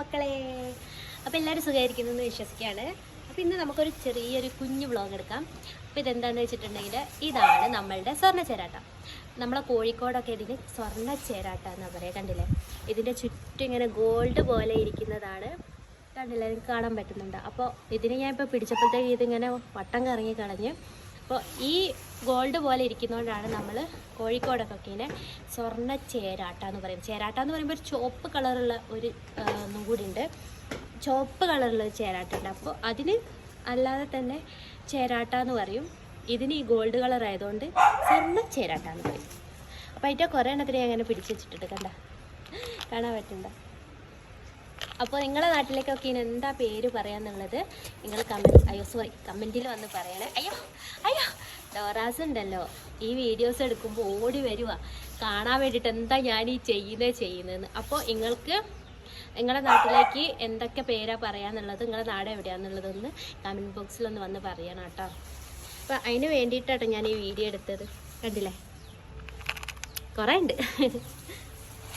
മക്കളെ. അപ്പോൾ എല്ലാവരും സുഖമായിരിക്കുന്നു എന്ന് വിശ്വസിക്കുകയാണ്. അപ്പോൾ ഇന്ന് നമുക്കൊരു ചെറിയൊരു കുഞ്ഞു വ്ളോഗ് എടുക്കാം. അപ്പോൾ ഇതെന്താണെന്ന് വെച്ചിട്ടുണ്ടെങ്കിൽ ഇതാണ് നമ്മളുടെ സ്വർണ ചേരാട്ടം നമ്മളെ കോഴിക്കോടൊക്കെ ഇതിന് സ്വർണ ചേരാട്ട എന്നാണ് പറയുക കണ്ടില്ലേ? ഇതിന്റെ ചുറ്റും ഇങ്ങനെ ഗോൾഡ് പോലെ ഇരിക്കുന്നതാണ്. കണ്ടില്ലേ? കാണാൻ പറ്റുന്നുണ്ട്. അപ്പോൾ ഇതിനെ ഞാൻ ഇപ്പോൾ പിടിച്ചപ്പോഴത്തേക്ക് ഇതിങ്ങനെ വട്ടം കറങ്ങി കളഞ്ഞ് അപ്പോൾ ഈ ഗോൾഡ് പോലെ ഇരിക്കുന്നതുകൊണ്ടാണ് നമ്മൾ കോഴിക്കോടൊക്കെ സ്വർണ ചേരാട്ട എന്ന് പറയും ചേരാട്ട എന്ന് പറയുമ്പോൾ ഒരു ചുവപ്പ് കളറുള്ള ഒരു ഉണ്ട്. ചുവപ്പ് കളറുള്ള ചേരാട്ട ഉണ്ട്. അപ്പോൾ അതിന് അല്ലാതെ തന്നെ ചേരാട്ട എന്ന് പറയും. ഇതിന് ഈ ഗോൾഡ് കളർ ആയതുകൊണ്ട് സ്വർണ ചേരാട്ട എന്ന് പറയും. അപ്പോൾ അതിന്റെ കുറേ എണ്ണത്തിന് അങ്ങനെ പിടിച്ച് വെച്ചിട്ടുണ്ട്. കണ്ട? കാണാൻ പറ്റുന്നുണ്ടോ? അപ്പോൾ നിങ്ങളുടെ നാട്ടിലേക്കൊക്കെ ഇനി എന്താ പേര് പറയാന്നുള്ളത് നിങ്ങൾ കമന്റ് അയ്യോ സോറി കമന്റിൽ വന്ന് പറയണേ. അയ്യോ അയ്യോ ഡോറാസ് ഉണ്ടല്ലോ. ഈ വീഡിയോസ് എടുക്കുമ്പോൾ ഓടി വരുക കാണാൻ വേണ്ടിയിട്ട് എന്താ ഞാൻ ഈ ചെയ്യുന്നത് ചെയ്യുന്നതെന്ന് അപ്പോൾ നിങ്ങൾക്ക് നിങ്ങളുടെ നാട്ടിലേക്ക് എന്തൊക്കെ പേരാ പറയാന്നുള്ളത് നിങ്ങളുടെ നാട് എവിടെയാണെന്നുള്ളതൊന്ന് കമന്റ് ബോക്സിലൊന്ന് വന്ന് പറയണം കേട്ടോ. അപ്പോൾ അതിന് വേണ്ടിയിട്ടാട്ടോ ഞാൻ ഈ വീഡിയോ എടുത്തത്. കണ്ടില്ലേ? കുറേ ഉണ്ട്.